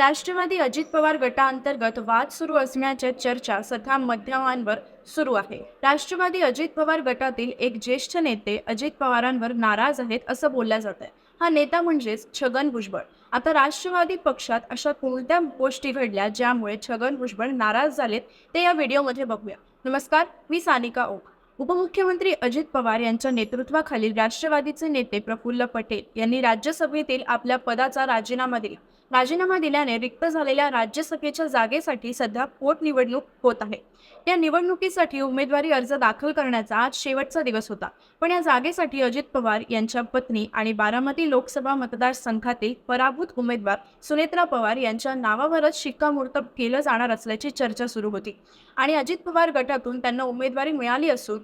राष्ट्रवादी अजित पवार गटाअंतर्गत वाद सुरू असण्याच्या चर्चा सध्या माध्यमांवर सुरू आहे. राष्ट्रवादी अजित पवार गटातील एक ज्येष्ठ नेते अजित पवारांवर नाराज आहेत असं बोललं जात आहे हा नेता म्हणजेच छगन भुजबळ. आता राष्ट्रवादी पक्षात अशा कोणत्या गोष्टी घडल्या ज्यामुळे छगन भुजबळ नाराज झालेत ते या व्हिडिओमध्ये बघूया. नमस्कार मी सानिका ओक. उपमुख्यमंत्री अजित पवार यांच्या नेतृत्वाखालील राष्ट्रवादीचे नेते प्रफुल्ल पटेल यांनी राज्यसभेतील आपल्या पदाचा राजीनामा दिला. राजीनामा दिल्याने रिक्त झालेल्या राज्यसभेच्या जागेसाठी सध्या पोटनिवडणूक होत आहे. या निवडणुकीसाठी उमेदवारी अर्ज दाखल करण्याचा आज शेवटचा दिवस होता. पण या जागेसाठी अजित पवार यांच्या पत्नी आणि बारामती लोकसभा मतदारसंघातील पराभूत उमेदवार सुनेत्रा पवार यांच्या नावावरच शिक्कामोर्तब केलं जाणार असल्याची चर्चा सुरू होती. आणि अजित पवार गटातून त्यांना उमेदवारी मिळाली असून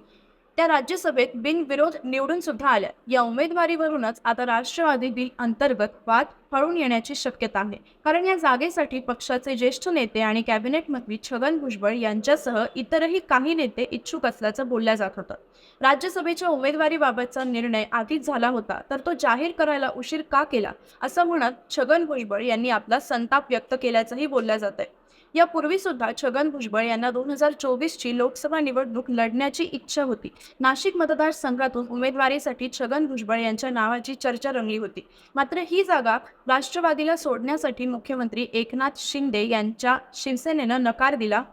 त्या राज्यसभेत बिनविरोध निवडून सुद्धा आल्या. या उमेदवारीवरूनच आता राष्ट्रवादी बिल अंतर्गत वाद फळून येण्याची शक्यता आहे. कारण या जागेसाठी पक्षाचे ज्येष्ठ नेते आणि कॅबिनेट मंत्री छगन भुजबळ यांच्यासह इतरही काही नेते इच्छुक असल्याचं बोललं जात होतं. राज्यसभेच्या उमेदवारीबाबतचा निर्णय आधीच झाला होता तर तो जाहीर करायला उशीर का केला? असं म्हणत छगन भुजबळ यांनी आपला संताप व्यक्त केल्याचंही बोललं जात आहे यापूर्वी सुद्धा छगन भुजबळ यांना दोन हजार चोवीसची लोकसभा निवडणूक लढण्याची इच्छा होती. नाशिक मतदारसंघातून उमेदवारीसाठी छगन भुजबळ यांच्या नावाची चर्चा रंगली होती. मात्र ही जागा राष्ट्रवादीला सोडण्यासाठी मुख्यमंत्री एकनाथ शिंदे यांच्या शिवसेनेनं नकार दिला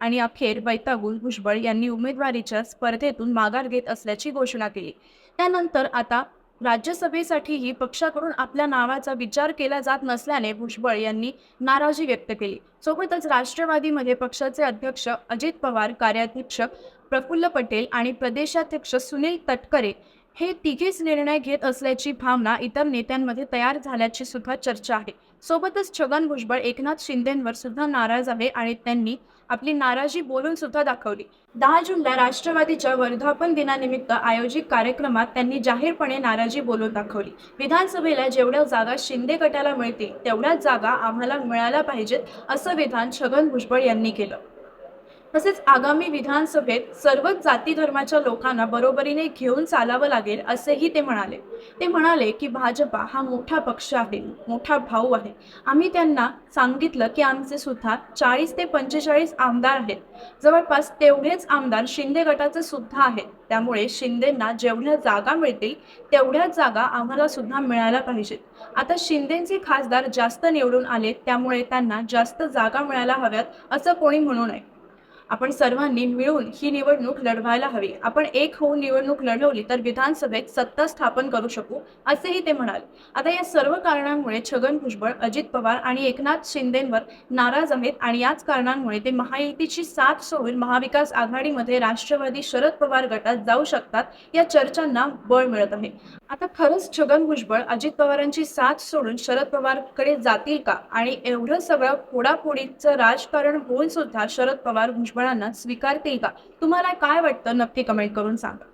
आणि अखेर वैतागून भुजबळ यांनी उमेदवारीच्या स्पर्धेतून माघार घेत असल्याची घोषणा केली. त्यानंतर आता राज्यसभेसाठीही पक्षाकडून आपल्या नावाचा विचार केला जात नसल्याने भुजबळ यांनी नाराजी व्यक्त केली. सोबतच राष्ट्रवादीमध्ये पक्षाचे अध्यक्ष अजित पवार कार्याध्यक्ष प्रफुल्ल पटेल आणि प्रदेशाध्यक्ष सुनील तटकरे हे तिघेच निर्णय घेत असल्याची भावना इतर नेत्यांमध्ये तयार झाल्याची सुद्धा चर्चा आहे. सोबतच छगन भुजबळ एकनाथ शिंदेंवर सुद्धा नाराज आहे आणि त्यांनी आपली नाराजी बोलून सुद्धा दाखवली. दहा जूनला राष्ट्रवादीच्या वर्धापन दिनानिमित्त आयोजित कार्यक्रमात त्यांनी जाहीरपणे नाराजी बोलून दाखवली. विधानसभेला जेवढ्या जागा शिंदे गटाला मिळतील तेवढ्याच जागा आम्हाला मिळायला पाहिजेत असं विधान छगन भुजबळ यांनी केलं. तसेच आगामी विधानसभेत सर्वच जाती धर्माच्या लोकांना बरोबरीने घेऊन चालावं लागेल असेही ते म्हणाले. ते म्हणाले की भाजपा हा मोठा पक्ष आहे मोठा भाऊ आहे. आम्ही त्यांना सांगितलं की आमचे सुद्धा चाळीस ते पंचेचाळीस आमदार आहेत. जवळपास तेवढेच आमदार शिंदे गटाचे सुद्धा आहेत. त्यामुळे शिंदेंना जेवढ्या जागा मिळतील तेवढ्याच जागा आम्हाला सुद्धा मिळायला पाहिजेत. आता शिंदेचे खासदार जास्त निवडून आले त्यामुळे त्यांना जास्त जागा मिळायला हव्यात असं कोणी म्हणू नये. आपण सर्वांनी मिळून ही निवडणूक लढवायला हवी. आपण एक होऊन निवडणूक लढवली तर विधानसभेत सत्ता स्थापन करू शकू असेही ते म्हणाले. आता या सर्व कारणांमुळे छगन भुजबळ अजित पवार आणि एकनाथ शिंदेंवर नाराज आहेत आणि याच कारणांमुळे ते महायुतीची साथ सोडून महाविकास आघाडीमध्ये राष्ट्रवादी शरद पवार गटात जाऊ शकतात या चर्चांना बळ मिळत आहे. आता खरंच छगन भुजबळ अजित पवारांची साथ सोडून शरद पवारकडे जातील का? आणि एवढं सगळं फोडाफोडीचं राजकारण होऊन सुद्धा शरद पवार भुजबळांना स्वीकारतील का? तुम्हाला काय वाटतं? नक्की कमेंट करून सांगा.